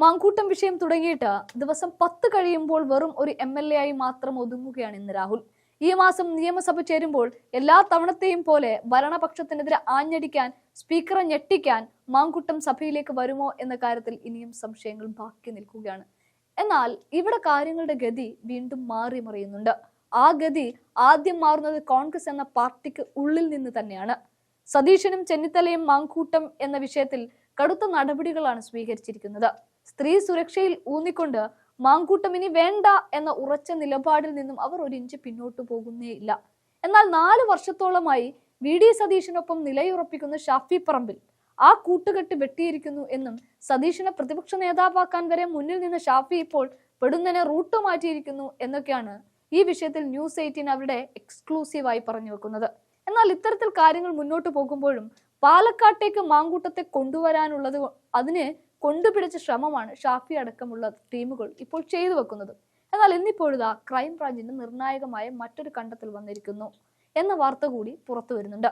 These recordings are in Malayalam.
മാങ്കൂട്ടം വിഷയം തുടങ്ങിയിട്ട് ദിവസം പത്ത് കഴിയുമ്പോൾ വെറും ഒരു എം എൽ എ ആയി മാത്രം ഒതുങ്ങുകയാണ് ഇന്ന് രാഹുൽ. ഈ മാസം നിയമസഭ ചേരുമ്പോൾ എല്ലാ തവണത്തെയും പോലെ ഭരണപക്ഷത്തിനെതിരെ ആഞ്ഞടിക്കാൻ സ്പീക്കറെ ഞെട്ടിക്കാൻ മാങ്കൂട്ടം സഭയിലേക്ക് വരുമോ എന്ന കാര്യത്തിൽ ഇനിയും സംശയങ്ങൾ ബാക്കി നിൽക്കുകയാണ്. എന്നാൽ ഇവിടെ കാര്യങ്ങളുടെ ഗതി വീണ്ടും മാറി മറിയുന്നുണ്ട്. ആ ഗതി ആദ്യം മാറുന്നത് കോൺഗ്രസ് എന്ന പാർട്ടിക്ക് ഉള്ളിൽ നിന്ന് തന്നെയാണ്. സതീശനും ചെന്നിത്തലയും മാങ്കൂട്ടം എന്ന വിഷയത്തിൽ കടുത്ത നടപടികളാണ് സ്വീകരിച്ചിരിക്കുന്നത്. സ്ത്രീ സുരക്ഷയിൽ ഊന്നിക്കൊണ്ട് മാങ്കൂട്ടം ഇനി വേണ്ട എന്ന ഉറച്ച നിലപാടിൽ നിന്നും അവർ ഒരു ഇഞ്ച് പിന്നോട്ട് പോകുന്നേ ഇല്ല എന്നാൽ നാല് വർഷത്തോളമായി വി. ഡി. സതീശനൊപ്പം നിലയുറപ്പിക്കുന്ന ഷാഫി പറമ്പിൽ ആ കൂട്ടുകെട്ട് വെട്ടിയിരിക്കുന്നു എന്നും സതീശനെ പ്രതിപക്ഷ നേതാവാക്കാൻ വരെ മുന്നിൽ നിന്ന് ഷാഫി ഇപ്പോൾ പെടുന്നതിനെ റൂട്ട് മാറ്റിയിരിക്കുന്നു എന്നൊക്കെയാണ് ഈ വിഷയത്തിൽ ന്യൂസ് എയ്റ്റീൻ അവരുടെ എക്സ്ക്ലൂസീവായി പറഞ്ഞു വെക്കുന്നത്. എന്നാൽ ഇത്തരത്തിൽ കാര്യങ്ങൾ മുന്നോട്ട് പോകുമ്പോഴും പാലക്കാട്ടേക്ക് മാങ്കൂട്ടത്തെ കൊണ്ടുവരാനുള്ളത് അതിന് കൊണ്ടുപിടിച്ച ശ്രമമാണ് ഷാഫി അടക്കമുള്ള ടീമുകൾ ഇപ്പോൾ ചെയ്തു വെക്കുന്നത്. എന്നാൽ ഇന്നിപ്പോഴിതാ ക്രൈം ബ്രാഞ്ചിന്റെ നിർണായകമായ മറ്റൊരു കണ്ടെത്തൽ വന്നിരിക്കുന്നു എന്ന വാർത്ത കൂടി പുറത്തു വരുന്നുണ്ട്.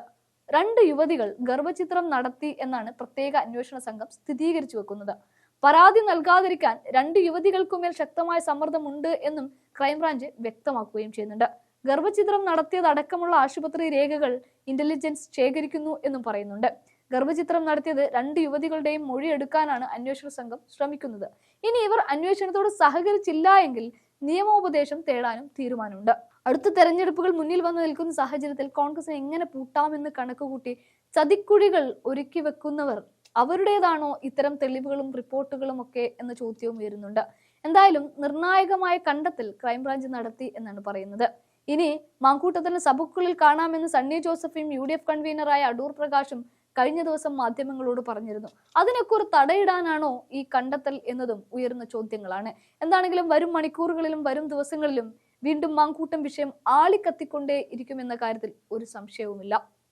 രണ്ട് യുവതികൾ ഗർഭചിത്രം നടത്തി എന്നാണ് പ്രത്യേക അന്വേഷണ സംഘം സ്ഥിരീകരിച്ചു വെക്കുന്നത്. പരാതി നൽകാതിരിക്കാൻ രണ്ട് യുവതികൾക്കുമേൽ ശക്തമായ സമ്മർദ്ദമുണ്ട് എന്നും ക്രൈംബ്രാഞ്ച് വ്യക്തമാക്കുകയും ചെയ്യുന്നുണ്ട്. ഗർഭചിത്രം നടത്തിയതടക്കമുള്ള ആശുപത്രി രേഖകൾ ഇന്റലിജൻസ് ശേഖരിക്കുന്നു എന്നും പറയുന്നുണ്ട്. ഗർഭചിത്രം നടത്തിയത് രണ്ട് യുവതികളുടെയും മൊഴിയെടുക്കാനാണ് അന്വേഷണ സംഘം ശ്രമിക്കുന്നത്. ഇനി ഇവർ അന്വേഷണത്തോട് സഹകരിച്ചില്ല എങ്കിൽ നിയമോപദേശം തേടാനും തീരുമാനമുണ്ട്. അടുത്ത തെരഞ്ഞെടുപ്പുകൾ മുന്നിൽ വന്നു നിൽക്കുന്ന സാഹചര്യത്തിൽ കോൺഗ്രസിനെ എങ്ങനെ പൂട്ടാമെന്ന് കണക്കുകൂട്ടി ചതിക്കുഴികൾ ഒരുക്കി വെക്കുന്നവർ അവരുടേതാണോ ഇത്തരം തെളിവുകളും റിപ്പോർട്ടുകളും ഒക്കെ എന്ന ചോദ്യവും ഉയരുന്നുണ്ട്. എന്തായാലും നിർണായകമായ കണ്ടെത്തൽ ക്രൈംബ്രാഞ്ച് നടത്തി എന്നാണ് പറയുന്നത്. ഇനി മാങ്കൂട്ടത്തിന് സഭക്കുള്ളിൽ കാണാമെന്ന് സണ്ണി ജോസഫും യു ഡി എഫ് കൺവീനറായ അടൂർ പ്രകാശും കഴിഞ്ഞ ദിവസം മാധ്യമങ്ങളോട് പറഞ്ഞിരുന്നു. അതിനൊക്കെ ഒരു തടയിടാനാണോ ഈ കണ്ടെത്തൽ എന്നതും ഉയർന്ന ചോദ്യങ്ങളാണ്. എന്താണെങ്കിലും വരും മണിക്കൂറുകളിലും വരും ദിവസങ്ങളിലും വീണ്ടും മാങ്കൂട്ടം വിഷയം ആളിക്കത്തിക്കൊണ്ടേ ഇരിക്കുമെന്ന കാര്യത്തിൽ ഒരു സംശയവുമില്ല.